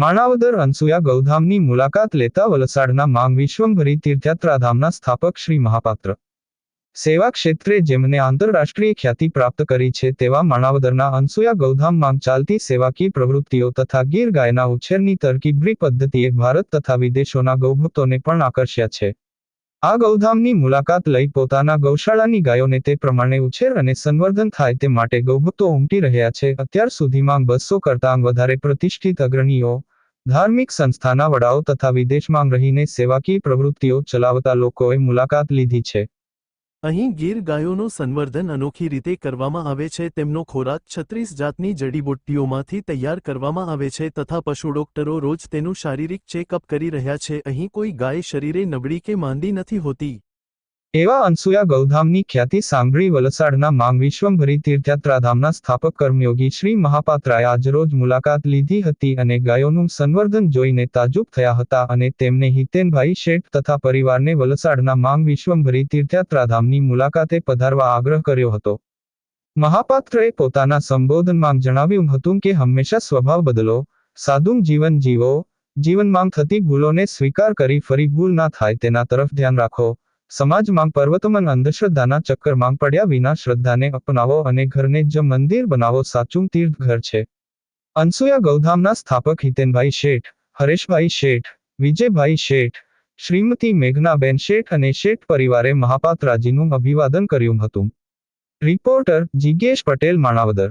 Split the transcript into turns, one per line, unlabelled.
માણાવદર અનસુયા ગૌધામની મુલાકાત લેતા વલસાડના માંગ વિશ્વંભરી તીર્થયાત્રાધામના સ્થાપક શ્રી મહાપાત્ર. સેવા ક્ષેત્રે જેમને આંતરરાષ્ટ્રીય ખ્યાતિ પ્રાપ્ત કરી છે તેવા માણાવદરના અનસુયા ગૌધામમાં ચાલતી સેવાકીય પ્રવૃત્તિઓ તથા ગીર ગાયના ઉછેરની તરકીબરી પદ્ધતિએ ભારત તથા વિદેશોના ગૌભક્તોને પણ આકર્ષ્યા છે. આ ગૌધામની મુલાકાત લઈ પોતાના ગૌશાળાની ગાયોને તે પ્રમાણે ઉછેર અને સંવર્ધન થાય તે માટે ગૌભક્તો ઉમટી રહ્યા છે. અત્યાર સુધીમાં બસો કરતાં વધારે પ્રતિષ્ઠિત અગ્રણીઓ ધાર્મિક સંસ્થાના વડાઓ તથા વિદેશમાં રહીને સેવાકીય પ્રવૃત્તિઓ ચલાવતા લોકોએ મુલાકાત લીધી છે.
અહીં ગીર ગાયોનું સંવર્ધન અનોખી રીતે કરવામાં આવે છે, તેમનો ખોરાક છત્રીસ જાતની જડીબુટ્ટીઓમાંથી તૈયાર કરવામાં આવે છે તથા પશુ ડોક્ટરો રોજ તેનું શારીરિક ચેકઅપ કરી રહ્યા છે. અહીં કોઈ ગાય શરીરે નબળી કે માંદી નથી હોતી.
એવા અનસુયા ગૌધામની ખ્યાતિ સાંભળી વલસાડના માંગ વિશ્વંભરી તીર્થયાત્રાધામના સ્થાપક કર્મયોગી શ્રી મહાપાત્રાએ આજરોજ મુલાકાત લીધી હતી અને ગાયોનું સંવર્ધન જોઈને તાજુબ થયા હતા અને તેમને હિતેનભાઈ શેઠ તથા પરિવારને વલસાડના માંગ વિશ્વંભરી તીર્થયાત્રાધામની મુલાકાતે પધારવા આગ્રહ કર્યો હતો. મહાપાત્રએ પોતાના સંબોધનમાં જણાવ્યું હતું કે, હંમેશા સ્વભાવ બદલો, સાદું જીવન જીવો, જીવનમાં થતી ભૂલોને સ્વીકાર કરી ફરી ભૂલ ના થાય તેના તરફ ધ્યાન રાખો સમાજમાં પર્વતમન અંધશ્રદ્ધાના ચક્કરમાં પડ્યા વિના શ્રદ્ધાને અપનાવો અને ઘરને જ મંદિર બનાવો સાચું તીર્થ ઘર છે. અનસુયા ગૌધામના સ્થાપક હિતેનભાઈ શેઠ, હરેશભાઈ શેઠ, વિજયભાઈ શેઠ, શ્રીમતી મેઘનાબેન શેઠ અને શેઠ પરિવારે મહાપાત્રાજીનું અભિવાદન કર્યું હતું. રિપોર્ટર જિજ્ઞેશ પટેલ, માણાવદર.